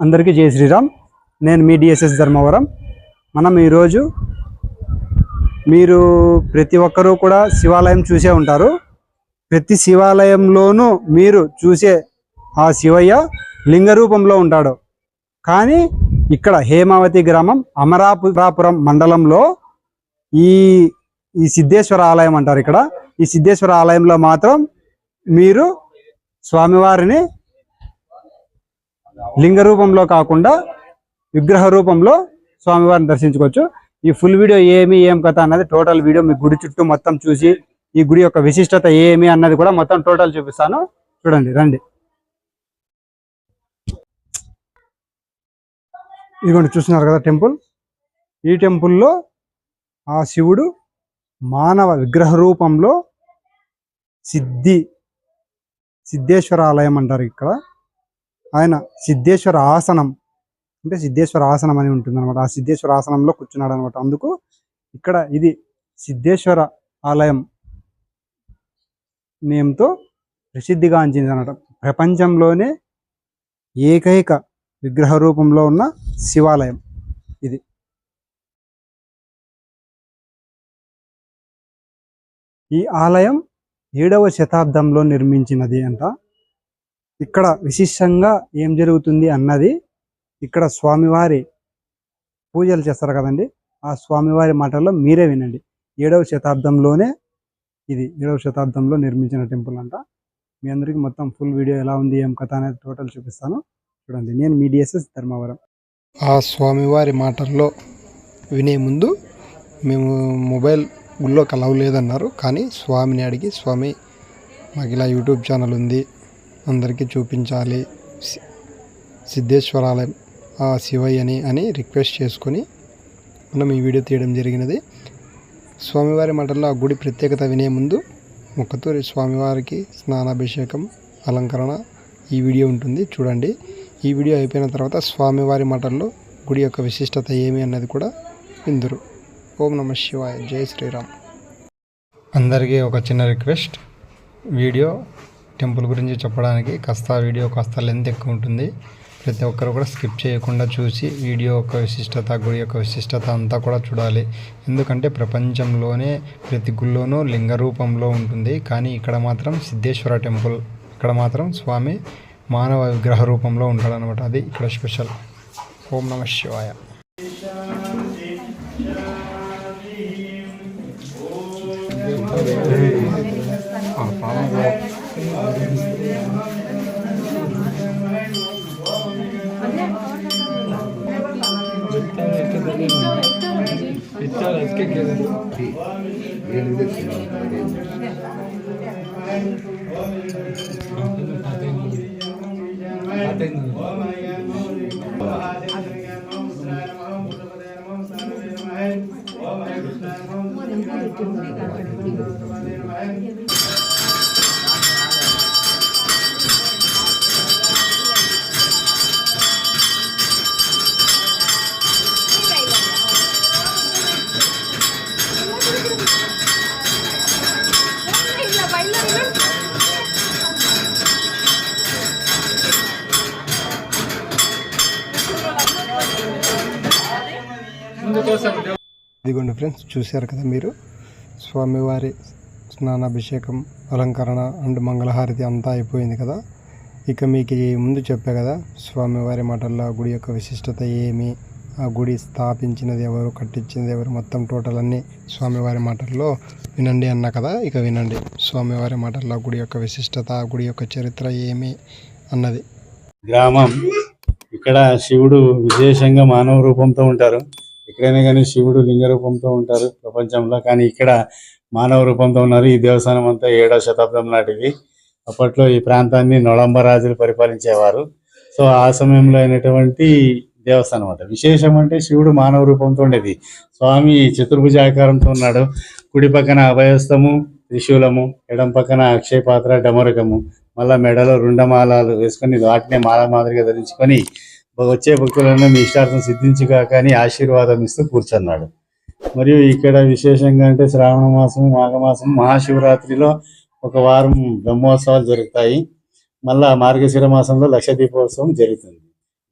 అందరికీ జై శ్రీరామ్. నేను మీ డిఎస్ఎస్ ధర్మవరం. మనం ఈరోజు మీరు ప్రతి ఒక్కరూ కూడా శివాలయం చూసే ఉంటారు. ప్రతి శివాలయంలోనూ మీరు చూసే ఆ శివయ్య లింగ రూపంలో ఉంటాడు. కానీ ఇక్కడ హేమావతి గ్రామం అమరాపురాపురం మండలంలో ఈ ఈ సిద్ధేశ్వర ఆలయం అంటారు ఇక్కడ. ఈ సిద్ధేశ్వర ఆలయంలో మాత్రం మీరు స్వామివారిని లింగ రూపంలో కాకుండా విగ్రహ రూపంలో స్వామివారిని దర్శించుకోవచ్చు. ఈ ఫుల్ వీడియో ఏమి ఏం కథ అన్నది టోటల్ వీడియో మీ గుడి చుట్టూ మొత్తం చూసి ఈ గుడి యొక్క విశిష్టత ఏమి అన్నది కూడా మొత్తం టోటల్ చూపిస్తాను. చూడండి రండి. ఇదిగోండి చూస్తున్నారు కదా టెంపుల్ ఈ టెంపుల్లో ఆ శివుడు మానవ విగ్రహ రూపంలో సిద్ధి సిద్ధేశ్వర ఆలయం అంటారు ఇక్కడ. ఆయన సిద్ధేశ్వర ఆసనం. అంటే సిద్ధేశ్వర ఆసనం అని ఉంటుంది అనమాట ఆ సిద్ధేశ్వర ఆసనంలో కూర్చున్నాడు అనమాట అందుకు ఇక్కడ ఇది సిద్ధేశ్వర ఆలయం నేమ్తో ప్రసిద్ధిగాంచింది అనమాట ప్రపంచంలోనే ఏకైక విగ్రహ రూపంలో ఉన్న శివాలయం ఇది. ఈ ఆలయం ఏడవ శతాబ్దంలో నిర్మించినది అంట. ఇక్కడ విశిష్టంగా ఏం జరుగుతుంది అన్నది ఇక్కడ స్వామివారి పూజలు చేస్తారు కదండి. ఆ స్వామివారి మాటల్లో మీరే వినండి. ఏడవ శతాబ్దంలోనే ఇది ఏడవ శతాబ్దంలో నిర్మించిన టెంపుల్ అంట. మీ అందరికీ మొత్తం ఫుల్ వీడియో ఎలా ఉంది ఏం కథ అనేది టోటల్ చూపిస్తాను. చూడండి నేను మీ డిఎస్ఎస్ ధర్మవరం. ఆ స్వామివారి మాటల్లో వినే ముందు మేము మొబైల్ గుళ్ళోకి అలవ్ లేదన్నారు కానీ స్వామిని అడిగి స్వామి మాకు ఇలా యూట్యూబ్ ఛానల్ ఉంది అందరికీ చూపించాలి. సిద్ధేశ్వరాలయం ఆ శివయ్యని అని రిక్వెస్ట్ చేసుకొని మనం ఈ వీడియో తీయడం జరిగినది. స్వామివారి మఠంలో ఆ గుడి ప్రత్యేకత వినే ముందు ముక్కతూరి స్వామివారికి స్నానాభిషేకం అలంకరణ ఈ వీడియో ఉంటుంది. చూడండి. ఈ వీడియో అయిపోయిన తర్వాత స్వామివారి మఠంలో గుడి యొక్క విశిష్టత ఏమి అన్నది కూడా విందురు. ఓం నమ శివాయ. జై శ్రీరామ్. అందరికీ ఒక చిన్న రిక్వెస్ట్. వీడియో టెంపుల్ గురించి చెప్పడానికి కాస్త వీడియో కాస్త లెంత్ ఎక్కువ ఉంటుంది. ప్రతి ఒక్కరు కూడా స్కిప్ చేయకుండా చూసి వీడియో యొక్క విశిష్టత గుడి యొక్క విశిష్టత అంతా కూడా చూడాలి. ఎందుకంటే ప్రపంచంలోనే ప్రతి గుళ్ళోనూ లింగ రూపంలో ఉంటుంది. కానీ ఇక్కడ మాత్రం సిద్ధేశ్వర టెంపుల్ ఇక్కడ మాత్రం స్వామి మానవ విగ్రహ రూపంలో ఉంటాడనమాట అది ఇక్కడ స్పెషల్. ఓం నమ శివాయ. Charles, ¿qué quieres? Sí. ఇదిగోండి ఫ్రెండ్స్ చూశారు కదా మీరు? స్వామివారి స్నానాభిషేకం అలంకరణ అండ్ మంగళహారతి అంతా అయిపోయింది కదా? ఇక మీకు ముందు చెప్పే కదా స్వామివారి మాటల్లో గుడి యొక్క విశిష్టత ఏమి? ఆ గుడి స్థాపించినది ఎవరు కట్టించినది ఎవరు? మొత్తం టోటల్ అన్నీ స్వామివారి మాటల్లో వినండి అన్న కదా? ఇక వినండి. స్వామివారి మాటల్లో గుడి యొక్క విశిష్టత గుడి యొక్క చరిత్ర ఏమి అన్నది. గ్రామం. ఇక్కడ శివుడు విశేషంగా మానవ రూపంతో ఉంటారు. ఎక్కడైనా కానీ శివుడు లింగ రూపంతో ఉంటారు ప్రపంచంలో. కానీ ఇక్కడ మానవ రూపంతో ఉన్నారు. ఈ దేవస్థానం అంతా ఏడవ శతాబ్దం నాటిది. అప్పట్లో ఈ ప్రాంతాన్ని నొళంబ రాజులు పరిపాలించేవారు. సో ఆ సమయంలో అయినటువంటి దేవస్థానం అంట. విశేషం అంటే శివుడు మానవ రూపంతో ఉండేది. స్వామి చతుర్భుజ ఆకారంతో ఉన్నాడు. కుడి పక్కన అభయస్తము త్రిశూలము ఎడం పక్కన అక్షయ పాత్ర డమరకము మళ్ళా మెడలో రుండమాలాలు వేసుకొని వాటినే మాల మాదిరిగా ధరించుకొని వచ్చే భక్తులను మీ ఇష్టార్థం సిద్ధించుగా కానీ ఆశీర్వాదం ఇస్తూ కూర్చున్నాడు. మరియు ఇక్కడ విశేషంగా అంటే శ్రావణ మాసం మాఘమాసం మహాశివరాత్రిలో ఒక వారం బ్రహ్మోత్సవాలు జరుగుతాయి. మళ్ళా మార్గశిర మాసంలో లక్ష దీపోత్సవం జరుగుతుంది.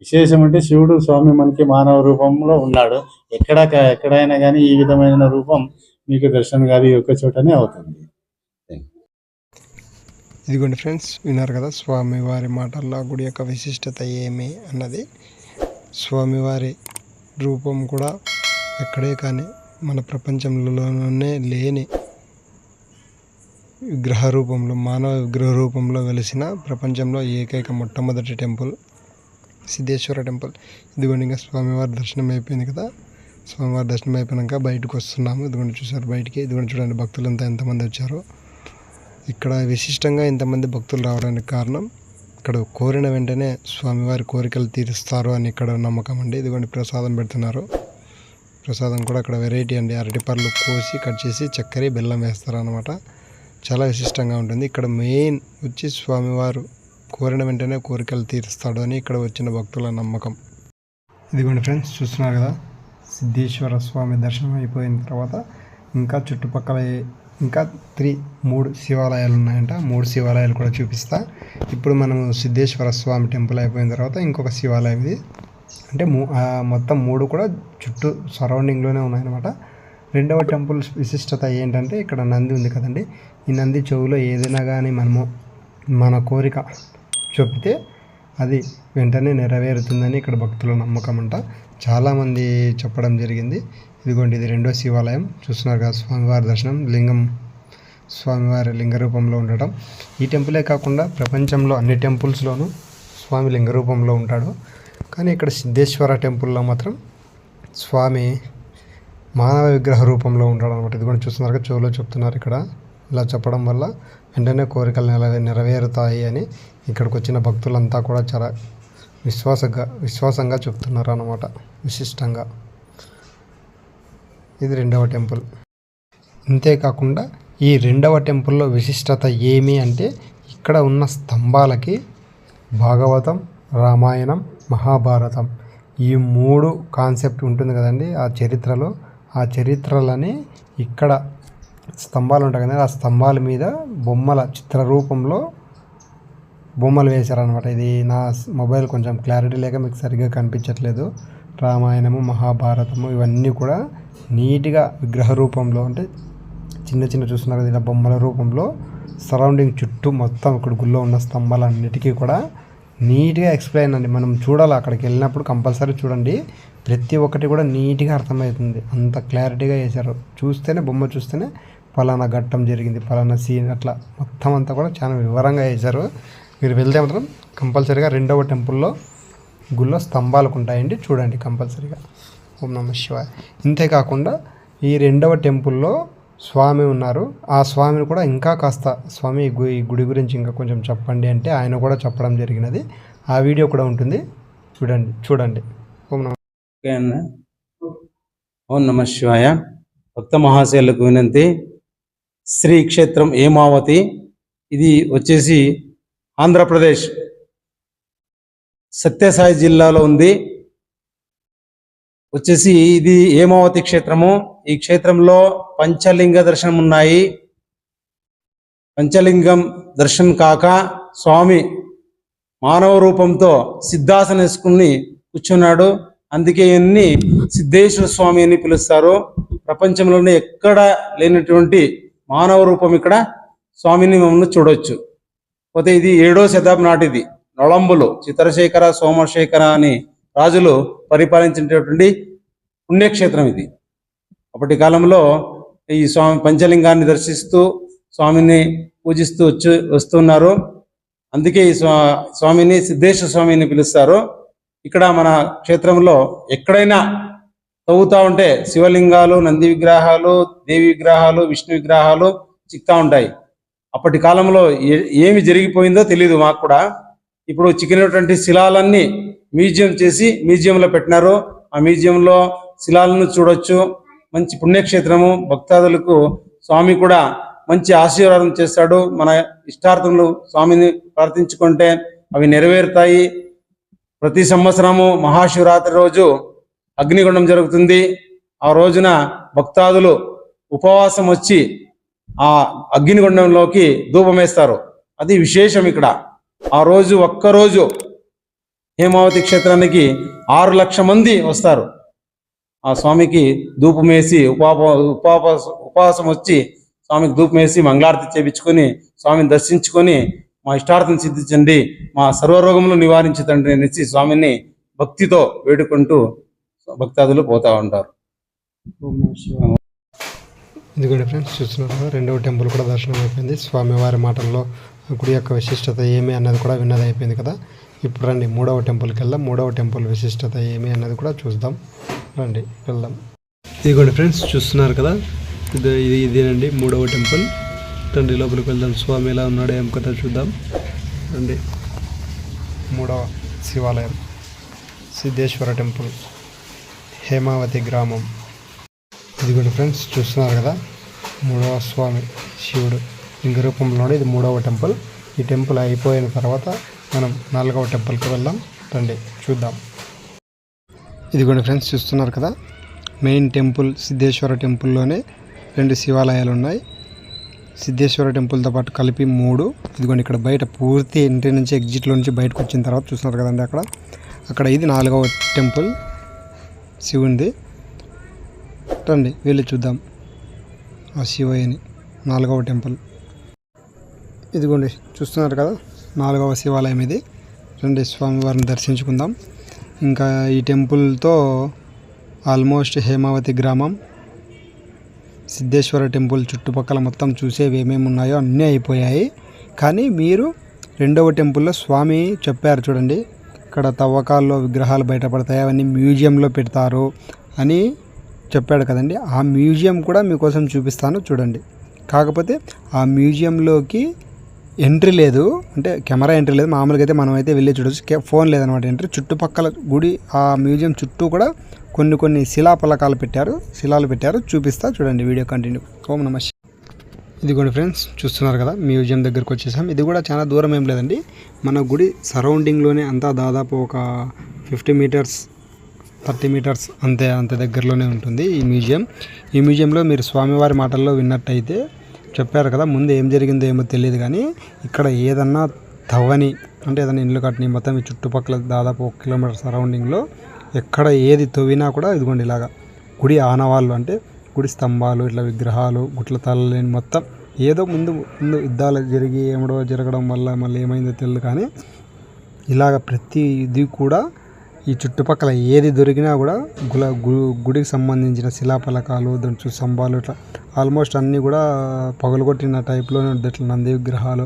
విశేషం అంటే శివుడు స్వామి మనకి మానవ రూపంలో ఉన్నాడు. ఎక్కడ ఎక్కడైనా కానీ ఈ విధమైన రూపం మీకు దర్శనం కాదు ఈ ఒక్క చోటనే అవుతుంది. ఇదిగోండి ఫ్రెండ్స్ విన్నారు కదా స్వామివారి మాటల్లో గుడి యొక్క విశిష్టత ఏమి అన్నది. స్వామివారి రూపం కూడా ఎక్కడే కానీ మన ప్రపంచంలోనే లేని విగ్రహ రూపంలో మానవ విగ్రహ రూపంలో వెలిసిన ప్రపంచంలో ఏకైక మొట్టమొదటి టెంపుల్ సిద్ధేశ్వర టెంపుల్. ఇదిగోండి ఇంకా స్వామివారి దర్శనం అయిపోయింది కదా. స్వామివారి దర్శనం అయిపోయాక బయటకు వస్తున్నాము. ఇదిగోండి చూసారు బయటికి. ఇదిగోండి చూడండి భక్తులంతా ఎంతమంది వచ్చారో. ఇక్కడ విశిష్టంగా ఇంతమంది భక్తులు రావడానికి కారణం ఇక్కడ కోరిన వెంటనే స్వామివారి కోరికలు తీరుస్తారు అని ఇక్కడ నమ్మకం అండి ఇదిగోండి ప్రసాదం పెడుతున్నారు. ప్రసాదం కూడా అక్కడ వెరైటీ అండి. అరటిపళ్ళు కోసి కట్ చేసి చక్కెర బెల్లం వేస్తారనమాట చాలా విశిష్టంగా ఉంటుంది. ఇక్కడ మెయిన్ వచ్చి స్వామివారు కోరిన వెంటనే కోరికలు తీరుస్తాడు అని ఇక్కడ వచ్చిన భక్తుల నమ్మకం. ఇదిగోండి ఫ్రెండ్స్ చూస్తున్నారు కదా సిద్ధేశ్వర స్వామి దర్శనం అయిపోయిన తర్వాత ఇంకా చుట్టుపక్కల ఇంకా త్రీ మూడు శివాలయాలు ఉన్నాయంట. మూడు శివాలయాలు కూడా చూపిస్తా. ఇప్పుడు మనము సిద్ధేశ్వర స్వామి టెంపుల్ అయిపోయిన తర్వాత ఇంకొక శివాలయం ఇది. అంటే మూ ఆ మొత్తం మూడు కూడా చుట్టూ సరౌండింగ్లోనే ఉన్నాయన్నమాట. రెండవ టెంపుల్ విశిష్టత ఏంటంటే ఇక్కడ నంది ఉంది కదండి. ఈ నంది చెవులో ఏదైనా కానీ మనము మన కోరిక చెప్తే అది వెంటనే నెరవేరుతుందని ఇక్కడ భక్తుల నమ్మకం అంట చాలామంది చెప్పడం జరిగింది. ఇదిగోండి ఇది రెండో శివాలయం. చూస్తున్నారు కదా స్వామివారి దర్శనం లింగం స్వామివారి లింగ రూపంలో ఉండటం. ఈ టెంపులే కాకుండా ప్రపంచంలో అన్ని టెంపుల్స్లోనూ స్వామి లింగ రూపంలో ఉంటాడు. కానీ ఇక్కడ సిద్ధేశ్వర టెంపుల్లో మాత్రం స్వామి మానవ విగ్రహ రూపంలో ఉంటాడు అనమాట ఇది కూడా చూస్తున్నారు కదా చెవులో చెప్తున్నారు ఇక్కడ. ఇలా చెప్పడం వల్ల వెంటనే కోరికలు నెరవే నెరవేరుతాయి అని ఇక్కడికి వచ్చిన భక్తులంతా కూడా చాలా విశ్వాసంగా విశ్వాసంగా చెప్తున్నారు అన్నమాట విశిష్టంగా. ఇది రెండవ టెంపుల్. అంతేకాకుండా ఈ రెండవ టెంపుల్లో విశిష్టత ఏమి అంటే ఇక్కడ ఉన్న స్తంభాలకి భాగవతం రామాయణం మహాభారతం ఈ మూడు కాన్సెప్ట్ ఉంటుంది కదండి ఆ చరిత్రలో. ఆ చరిత్రలని ఇక్కడ స్తంభాలు ఉంటాయి కదండి. ఆ స్తంభాల మీద బొమ్మల చిత్ర రూపంలో బొమ్మలు వేశారనమాట ఇది నా మొబైల్ కొంచెం క్లారిటీ లేక మీకు సరిగ్గా కనిపించట్లేదు. రామాయణము మహాభారతము ఇవన్నీ కూడా నీట్గా విగ్రహ రూపంలో అంటే చిన్న చిన్న చూస్తున్నారు కదా ఇలా బొమ్మల రూపంలో సరౌండింగ్ చుట్టూ మొత్తం ఇక్కడ గుళ్ళో ఉన్న స్తంభాలన్నిటికీ కూడా నీట్గా ఎక్స్ప్లెయిన్ అండి. మనం చూడాలి అక్కడికి వెళ్ళినప్పుడు కంపల్సరీ చూడండి. ప్రతి ఒక్కటి కూడా నీట్గా అర్థమవుతుంది. అంత క్లారిటీగా వేశారు చూస్తేనే బొమ్మ చూస్తేనే పలానా ఘట్టం జరిగింది పలానా సీన్ అట్లా మొత్తం అంతా కూడా చాలా వివరంగా వేశారు మీరు వెళ్తే మాత్రం కంపల్సరీగా రెండవ టెంపుల్లో గుళ్ళో స్తంభాలకు ఉంటాయండి చూడండి కంపల్సరీగా. ఓం నమ శివాయ. ఇంతేకాకుండా ఈ రెండవ టెంపుల్లో స్వామి ఉన్నారు. ఆ స్వామిని కూడా ఇంకా కాస్త స్వామి ఈ గుడి గురించి ఇంకా కొంచెం చెప్పండి అంటే ఆయన కూడా చెప్పడం జరిగినది. ఆ వీడియో కూడా ఉంటుంది. చూడండి చూడండి. ఓం నమ ఓకే అన్న. ఓం నమ శివాయ. భక్త మహాశయులకు వినంతి. శ్రీ క్షేత్రం ఏమావతి ఇది వచ్చేసి ఆంధ్రప్రదేశ్. సత్యసాయి జిల్లాలో ఉంది. వచ్చేసి ఇది ఏమావతి క్షేత్రము. ఈ క్షేత్రంలో పంచలింగ దర్శనం ఉన్నాయి. పంచలింగం దర్శనం కాక స్వామి మానవ రూపంతో సిద్ధాసన వేసుకుని కూర్చున్నాడు. అందుకే ఈయన్ని సిద్ధేశ్వర స్వామి అని పిలుస్తారు. ప్రపంచంలోనే ఎక్కడ లేనటువంటి మానవ రూపం ఇక్కడ స్వామిని మనం చూడొచ్చు. పోతే ఇది ఏడో శతాబ్దం నాటిది. నొళంబులు చిత్రశేఖర సోమశేఖర అని రాజులు పరిపాలించినటువంటి పుణ్యక్షేత్రం ఇది. అప్పటి కాలంలో ఈ స్వామి పంచలింగాన్ని దర్శిస్తూ స్వామిని పూజిస్తూ వచ్చి వస్తున్నారు. అందుకే ఈ స్వా స్వామిని సిద్ధేశ్వర స్వామిని పిలుస్తారు. ఇక్కడ మన క్షేత్రంలో ఎక్కడైనా తవ్వుతా ఉంటే శివలింగాలు నంది విగ్రహాలు దేవి విగ్రహాలు విష్ణు విగ్రహాలు చిక్తా ఉంటాయి. అప్పటి కాలంలో ఏ- ఏమి జరిగిపోయిందో తెలియదు మాకు కూడా. ఇప్పుడు చిక్కినటువంటి శిలాలన్నీ మ్యూజియం చేసి మ్యూజియంలో పెట్టినారు. ఆ మ్యూజియంలో శిలాలను చూడొచ్చు. మంచి పుణ్యక్షేత్రము. భక్తాదులకు స్వామి కూడా మంచి ఆశీర్వాదం చేస్తాడు. మన ఇష్టార్థములు స్వామిని ప్రార్థించుకుంటే అవి నెరవేరుతాయి. ప్రతి సంవత్సరము మహాశివరాత్రి రోజు అగ్నిగుండం జరుగుతుంది. ఆ రోజున భక్తాదులు ఉపవాసం వచ్చి ఆ అగ్నిగుండంలోకి ధూపం వేస్తారు. అది విశేషం ఇక్కడ. ఆ రోజు ఒక్కరోజు హేమావతి క్షేత్రానికి ఆరు లక్ష మంది వస్తారు. ఆ స్వామికి ధూపం వేసి ఉపాప ఉపాప ఉపవాసం వచ్చి స్వామికి ధూపం వేసి మంగళారతి చేపించుకొని స్వామిని దర్శించుకొని మా ఇష్టార్థం సిద్ధించండి మా సర్వరోగములు నివారించదండి అనేసి స్వామిని భక్తితో వేడుకుంటూ భక్తాదులు పోతా ఉంటారు. ఇదిగోండి ఫ్రెండ్స్ చూస్తున్నారు రెండవ టెంపుల్ కూడా దర్శనం అయిపోయింది. స్వామివారి మాటల్లో గుడి యొక్క విశిష్టత ఏమి అన్నది కూడా విన్నది అయిపోయింది కదా. ఇప్పుడు రండి మూడవ టెంపుల్కి వెళ్దాం. మూడవ టెంపుల్ విశిష్టత ఏమి అన్నది కూడా చూద్దాం. రండి వెళ్దాం. ఇదిగోండి ఫ్రెండ్స్ చూస్తున్నారు కదా? ఇది ఇది ఇదేనండి మూడవ టెంపుల్. రండి లోపలికి వెళ్దాం. స్వామి ఎలా ఉన్నాడు ఏం కథ చూద్దాం. రండి. మూడవ శివాలయం. సిద్ధేశ్వర టెంపుల్. హేమావతి గ్రామం. ఇదిగోండి ఫ్రెండ్స్ చూస్తున్నారు కదా? మూడవ స్వామి శివుడు. ఇంక రూపంలోనే ఇది మూడవ టెంపుల్. ఈ టెంపుల్ అయిపోయిన తర్వాత మనం నాలుగవ టెంపుల్కి వెళ్దాం. రండి చూద్దాం. ఇదిగోండి ఫ్రెండ్స్ చూస్తున్నారు కదా? మెయిన్ టెంపుల్ సిద్ధేశ్వర టెంపుల్లోనే రెండు శివాలయాలు ఉన్నాయి. సిద్ధేశ్వర టెంపుల్తో పాటు కలిపి మూడు. ఇదిగోండి ఇక్కడ బయట పూర్తి ఎంట్రీ నుంచి ఎగ్జిట్లో నుంచి బయటకు వచ్చిన తర్వాత చూస్తున్నారు కదండి అక్కడ? అక్కడ ఇది నాలుగవ టెంపుల్ శివునిది. రండి వెళ్ళి చూద్దాం. ఆ శివయ్యని నాలుగవ టెంపుల్. ఇదిగోండి చూస్తున్నారు కదా? నాలుగవ శివాలయం ఇది. రండి స్వామివారిని దర్శించుకుందాం. ఇంకా ఈ టెంపుల్తో ఆల్మోస్ట్ హేమావతి గ్రామం సిద్ధేశ్వర టెంపుల్ చుట్టుపక్కల మొత్తం చూసేవి ఏమేమి ఉన్నాయో అన్నీ అయిపోయాయి. కానీ మీరు రెండవ టెంపుల్లో స్వామి చెప్పారు చూడండి ఇక్కడ తవ్వకాల్లో విగ్రహాలు బయటపడతాయి అవన్నీ మ్యూజియంలో పెడతారు అని చెప్పాడు కదండి. ఆ మ్యూజియం కూడా మీకోసం చూపిస్తాను చూడండి. కాకపోతే ఆ మ్యూజియంలోకి ఎంట్రీ లేదు. అంటే కెమెరా ఎంట్రీ లేదు. మామూలుగా అయితే మనం అయితే వెళ్ళి చూడొచ్చు. ఫోన్ లేదనమాట ఎంట్రీ. చుట్టుపక్కల గుడి ఆ మ్యూజియం చుట్టూ కూడా కొన్ని కొన్ని శిలా పలకాలు పెట్టారు. శిలాలు పెట్టారు. చూపిస్తా చూడండి వీడియో కంటిన్యూ. ఓం నమ ఇదిగోండి ఫ్రెండ్స్ చూస్తున్నారు కదా మ్యూజియం దగ్గరకు వచ్చేసాం. ఇది కూడా చాలా దూరం ఏం లేదండి. మన గుడి సరౌండింగ్లోనే అంతా దాదాపు ఒక ఫిఫ్టీ మీటర్స్ థర్టీ మీటర్స్ అంతే అంత దగ్గరలోనే ఉంటుంది ఈ మ్యూజియం. ఈ మ్యూజియంలో మీరు స్వామివారి మాటల్లో విన్నట్టయితే చెప్పారు కదా ముందు ఏం జరిగిందో ఏమో తెలియదు కానీ ఇక్కడ ఏదన్నా తవ్వని అంటే ఏదైనా ఇల్లు కట్టని మొత్తం ఈ చుట్టుపక్కల దాదాపు ఒక కిలోమీటర్ సరౌండింగ్లో ఎక్కడ ఏది తవ్వినా కూడా ఇదిగోండి ఇలాగా గుడి ఆనవాళ్ళు అంటే గుడి స్తంభాలు ఇట్లా విగ్రహాలు గుట్ల తలలేని మొత్తం ఏదో ముందు ముందు యుద్ధాలు జరిగి ఏమడో జరగడం వల్ల మళ్ళీ ఏమైందో తెలియదు కానీ ఇలాగ ప్రతి ఇది కూడా ఈ చుట్టుపక్కల ఏది దొరికినా కూడా గుల గు- గుడికి సంబంధించిన శిలాఫలకాలు దాని స్తంభాలు ఇట్లా ఆల్మోస్ట్ అన్నీ కూడా పగలగొట్టిన టైప్లోనే ఉంటుంది ఇట్లా నంది విగ్రహాలు.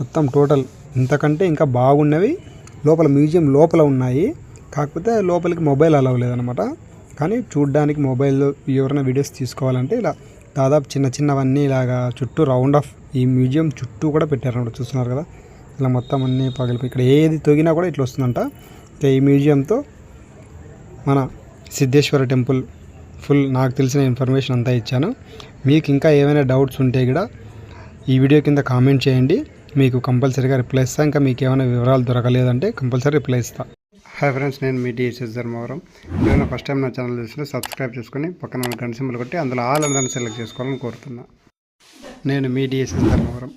మొత్తం టోటల్ ఇంతకంటే ఇంకా బాగున్నవి లోపల మ్యూజియం లోపల ఉన్నాయి. కాకపోతే లోపలికి మొబైల్ అలవ్ లేదనమాట. కానీ చూడ్డానికి మొబైల్ ఎవరైనా వీడియోస్ తీసుకోవాలంటే ఇలా దాదాపు చిన్న చిన్నవన్నీ ఇలాగా చుట్టూ రౌండ్ ఆఫ్ ఈ మ్యూజియం చుట్టూ కూడా పెట్టారన్నమాట చూస్తున్నారు కదా? ఇలా మొత్తం అన్నీ పగిలిపోయి ఇక్కడ ఏది తొగినా కూడా ఇట్లా వస్తుందంట. ఇక ఈ మ్యూజియంతో మన సిద్ధేశ్వర టెంపుల్ ఫుల్ నాకు తెలిసిన ఇన్ఫర్మేషన్ అంతా ఇచ్చాను. మీకు ఇంకా ఏమైనా డౌట్స్ ఉంటే కూడా ఈ వీడియో కింద కామెంట్ చేయండి. మీకు కంపల్సరీగా రిప్లై ఇస్తాను ఇంకా మీకు ఏమైనా వివరాలు దొరకలేదంటే కంపల్సరీ రిప్లై ఇస్తా. హాయ్ ఫ్రెండ్స్ నేను మీ డిఎస్ఎస్ ధర్మవరం ఏమైనా ఫస్ట్ టైం నా ఛానల్ చూస్తే సబ్స్క్రైబ్ చేసుకుని పక్కన గంట సింబల్ కొట్టి అందులో ఆల్ అందరిని సెలెక్ట్ చేసుకోవాలని కోరుతున్నా. నేను మీ డిఎస్ఎస్ ధర్మవరం